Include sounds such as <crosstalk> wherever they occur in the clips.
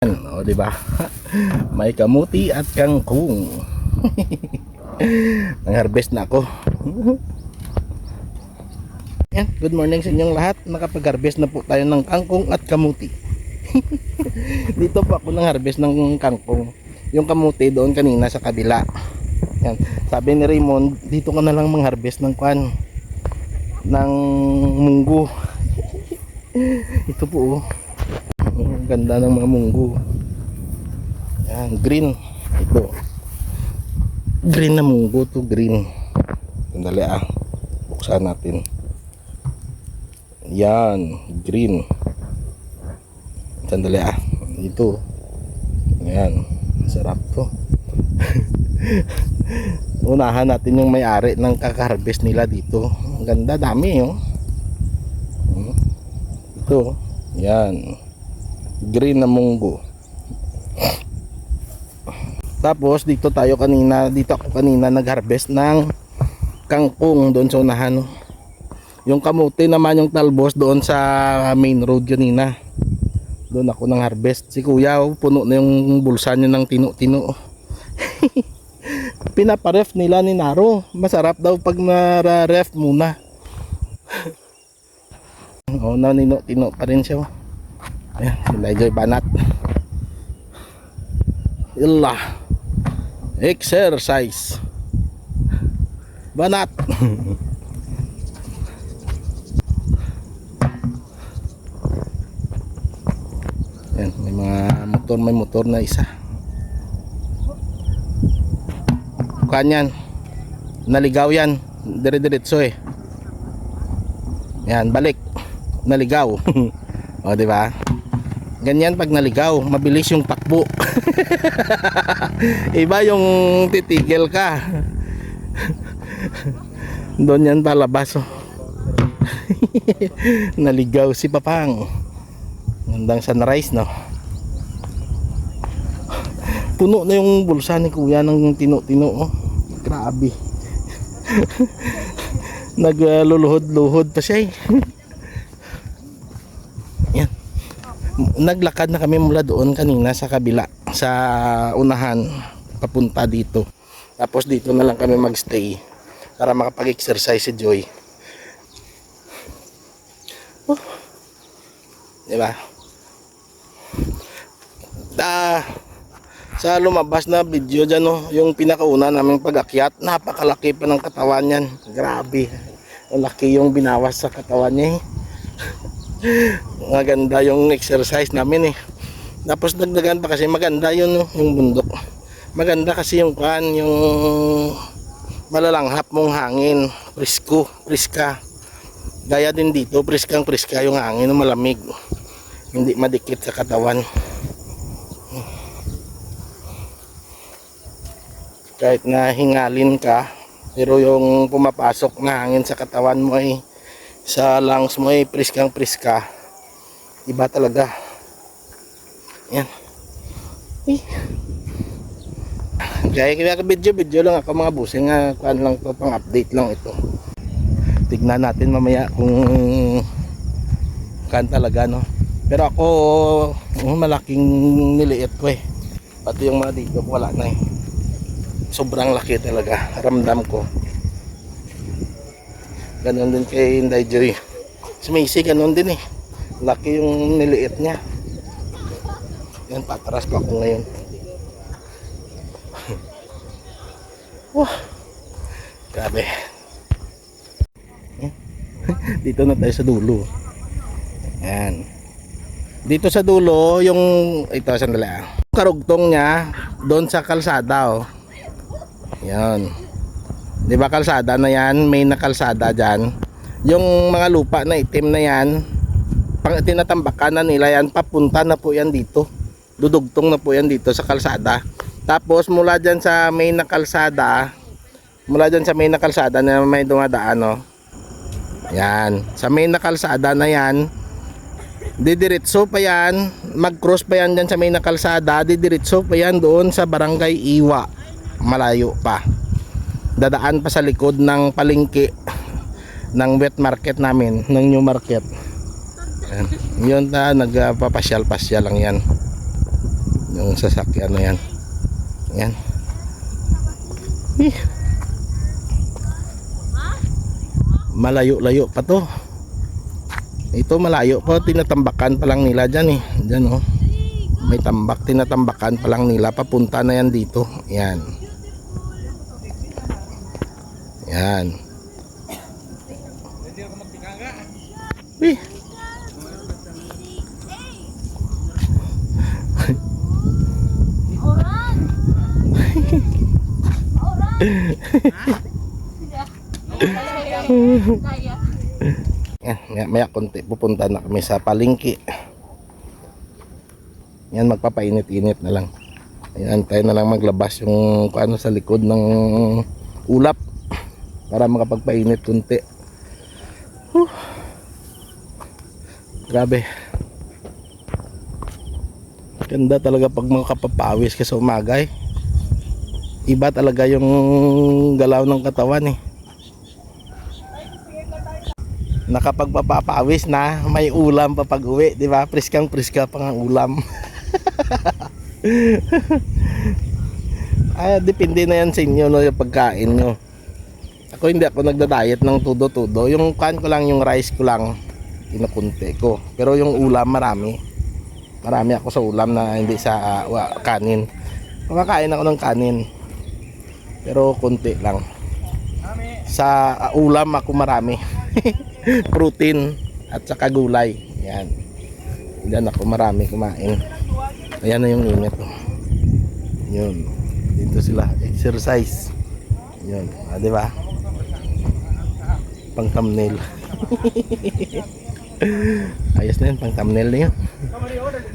O, di ba? <laughs> May kamuti at kangkong. <laughs> Nang-harvest na ako. <laughs> Yan, good morning sa inyong lahat. Nakapag-harvest na po tayo ng kangkong at kamuti. Dito po ako nang-harvest ng kangkong. Yung kamuti doon kanina sa kabila. Yan. Sabi ni Raymond, dito ka na lang mang-harvest ng kwan. Ng munggo. Ito po oh. Ganda ng mga munggo. Yan, green. Ito. Green na munggo to, green. Sandali ah. Buksan natin. Yan, green. Sandali ah. Ito. Yan. Sarap to. <laughs> Unahan natin yung may-ari ng kaka-harvest nila dito. Ang ganda, dami oh. Hmm. Ito. Yan green na munggo. Tapos dito tayo kanina dito ako kanina nag-harvest ng kangkong doon sa unahan. Yung kamote naman yung talbos doon sa main road kanina. Doon ako nang harvest si kuya oh, puno na yung bulsa niya ng tino-tino. <laughs> Pinaparef nila ni Naro. Masarap daw pag nara-ref muna. <laughs> Oh nanino-tino pa rin siya oh. Ayan, sila Joy Banat. Illa. Exercise. Banat. <laughs> Ayan, may mga motor, may motor na isa. Kanyan. Naligaw yan. Dire-diretso eh. Yan, balik. Naligaw. <laughs> o, di ba? Ganyan pag naligaw, mabilis yung takbo. <laughs> Iba yung titigil ka. <laughs> Doon yan palabas. Oh. <laughs> naligaw si Papang. Gandang sunrise, no? Puno na yung bulsa ni Kuya ng tino-tino. Oh. Grabe. Nagluluhod-luhod pa siya eh. Naglakad na kami mula doon kanina sa kabila sa unahan papunta dito. Tapos dito na lang kami magstay para makapag-exercise si Joy. Oh. diba ah, sa lumabas na video dyan oh, yung pinakauna naming pag-akyat napakalaki pa ng katawan yan grabe. Laki yung binawas sa katawan niya eh maganda yung exercise namin eh. Tapos dagdagan pa kasi maganda yun yung bundok. Maganda kasi yung kan yung malalanghap mong hangin. Presko preska gaya din dito preskang preska yung hangin malamig. Hindi madikit sa katawan. Kahit na hingalin ka pero yung pumapasok na hangin sa katawan mo ay sa lungs mo ay priskang priska. Iba talaga. Yan. Eh. kaya kaya video video lang ako mga busing nga kuan lang to pang update lang ito. Tignan natin mamaya kung kan talaga no? Pero ako oh, malaking niliit ko eh. Pati yung mga dito wala na eh. Sobrang laki talaga ramdam ko Ganon din kay Inday Joy. Si Macy, ganon din eh. Laki yung niliit niya. Yan, patras pa ako ngayon. <laughs> Wah. Grabe. <laughs> Dito na tayo sa dulo. Yan. Dito sa dulo, yung ito sandali ah. Karugtong niya doon sa kalsada oh. Yan. 'Di ba kalsada na 'yan, may na kalsada diyan. Yung mga lupa na itim na 'yan, pang tinatambakan na nila 'yan, papunta na po 'yan dito. Dudugtong na po 'yan dito sa kalsada. Tapos mula diyan sa main na kalsada, mula diyan sa main na kalsada na may dumadaan no. Yan, sa main na kalsada na 'yan, didiretso pa yan, mag-cross pa yan dyan sa may nakalsada, didiretso pa yan doon sa barangay Iwa, malayo pa dadaan pa sa likod ng palengke ng wet market namin ng new market yan. yun na nagpapasyal pasyal lang yan Yung sasakyan na yan. Yan. Eh. Malayo-layo pa to. Ito malayo po, tinatambakan pa lang nila dyan eh. Dyan oh. May tambak, tinatambakan pa lang nila. Papunta na yan dito. Yan. Yan. Uy. Yan, <laughs> maya, maya konti pupunta na kami sa palengke. Yan, magpapainit-init na lang. Ayan, tayo na lang maglabas yung kung ano sa likod ng ulap para makapagpainit konti. Huh. Grabe. Ganda talaga pag makapapawis ka sa umaga eh. Iba talaga yung galaw ng katawan eh. Nakapagpapawis na may ulam pa pag uwi, di ba? Priskang priska pa ng ulam. <laughs> ah, depende na yan sa inyo no, yung pagkain nyo. Ako hindi ako nagda-diet ng tudo-tudo. Yung kan ko lang, yung rice ko lang, kinukunti ko. Pero yung ulam, marami. Marami ako sa ulam na hindi sa wa- kanin. Kumakain ako ng kanin. Pero kunti lang. Sa ah, ulam ako marami. <laughs> Protein at saka gulay. Yan. Yan ako marami kumain. Ayan na yung init. Yun. Dito sila. Exercise. Yun. Ah, di ba? Pang thumbnail. <laughs> Ayos na yun. Pang thumbnail na yun.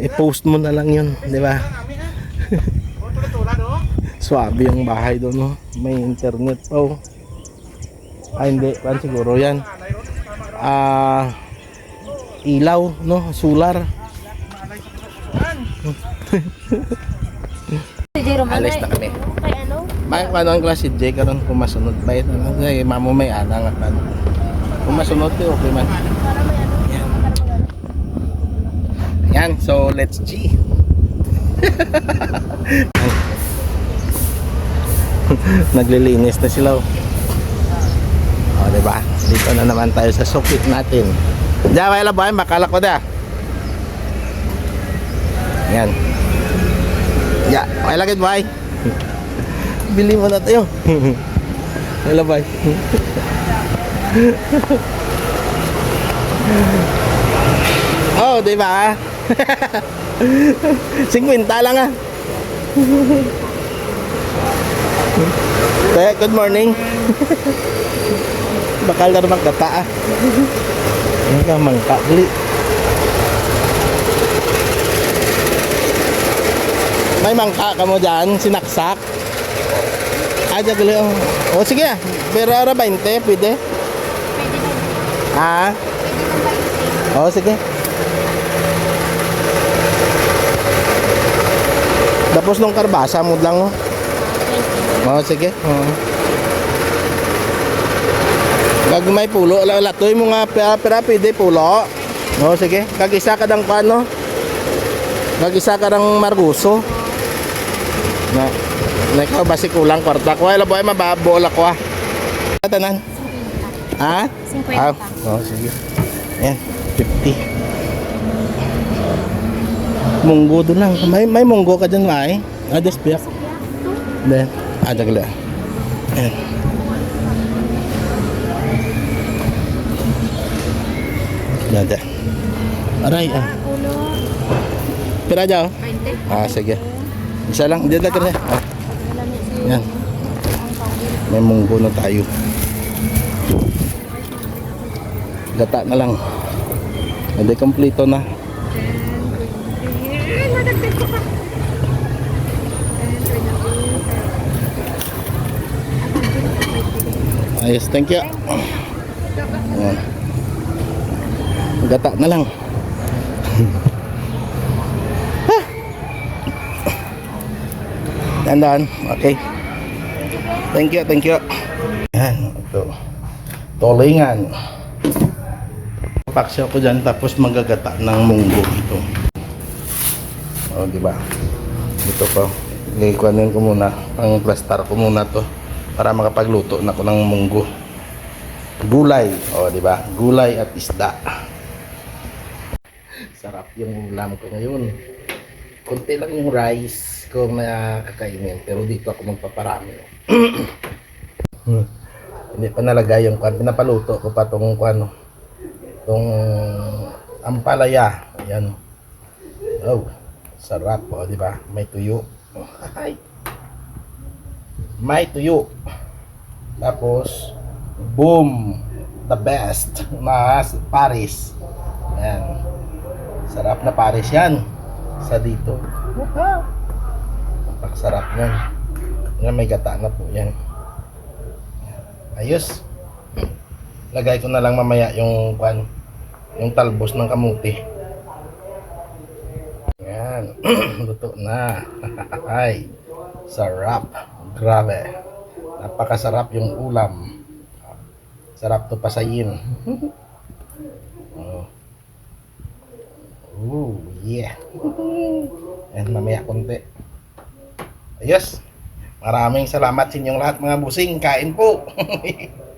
I-post mo na lang yun. Di ba? <laughs> Swabe yung bahay doon. No? May internet pa. Oh. Ah, hindi. Pan siguro yan. Ah, ilaw, no? Solar. May ano ang klase J karon kung masunod ba ito ano kay mamo may ana nga kan. Kung masunod to okay man. Yan. Yan, so let's G. <laughs> Naglilinis na sila. oh. O, di ba? Dito na naman tayo sa sukit natin. Diyan, wala ba? Makala ko da. Yan. Ya, okay lang ba? Bili mo na tayo. <laughs> Wala ba? <laughs> Oh, di ba? <laughs> 50 lang ah. Kaya, good morning. Bakal na naman kata ah. Ano ka, mangka. Dali. May mangka ka mo dyan, sinaksak. Ah, dyan gali. Oh. oh, sige ah. Pero ara 20, pwede? Pwede na. Ah, Pwede na 20. oh, sige. Tapos nung karbasa mo lang oh. 20. Oo, sige. Oo. Kag may pulo, la- latoy mo nga pera, pera pwede pulo. Oo, sige. Kag isa ka ng pano. Kag isa ka ng marguso. Na, na ikaw basi kulang kwarta ko. Wala boy mababol ako ah. Tanan. Ha? 50 Ah. Oo, sige. Yan, 50. Munggo doon lang. May may munggo ka dyan, Mai. Ah, despiak. Then, ada gala. Ayan. Nada. Aray, ah. Ulo. Pira oh. 20. Ah, sige. Isa lang, Wala na siya. yan. May munggo na tayo. Gata na lang. Hindi kompleto na. Ayos, thank you. Ayan. Gata na lang. <laughs> Tandaan, okay. Thank you, thank you. Yan, ito. Tolingan. Paksyo ko dyan tapos magagata ng munggo ito. O, di ba? Ito pa. Ikuanin ko muna. Ang plastar ko muna to. Para makapagluto na ko ng munggo. Gulay. O, di ba? Gulay at isda. Sarap yung ulam ko ngayon. Kunti lang yung rice ko na kakainin. Pero dito ako magpaparami. Hmm. Hindi pa nalagay yung kwan. Pinapaluto ko pa tong kwan. Tong ampalaya. Ayan. Oh, sarap po, di ba? May tuyo. Ay. May tuyo. Tapos, boom! The best. Mas Paris. Ayan. Sarap na Paris yan. Sa dito. Napakasarap yan. Yan, may gata na po yan. Ayos. Lagay ko na lang mamaya yung kwan, yung talbos ng kamuti. Yan. <clears throat> Luto na. <laughs> Ay. Sarap. Grabe. Napakasarap yung ulam. Sarap to pasayin. <laughs> oh. Ooh, yeah. Yan, mamaya konti. Ayos. Maraming salamat sa inyong lahat mga busing. Kain po. <laughs>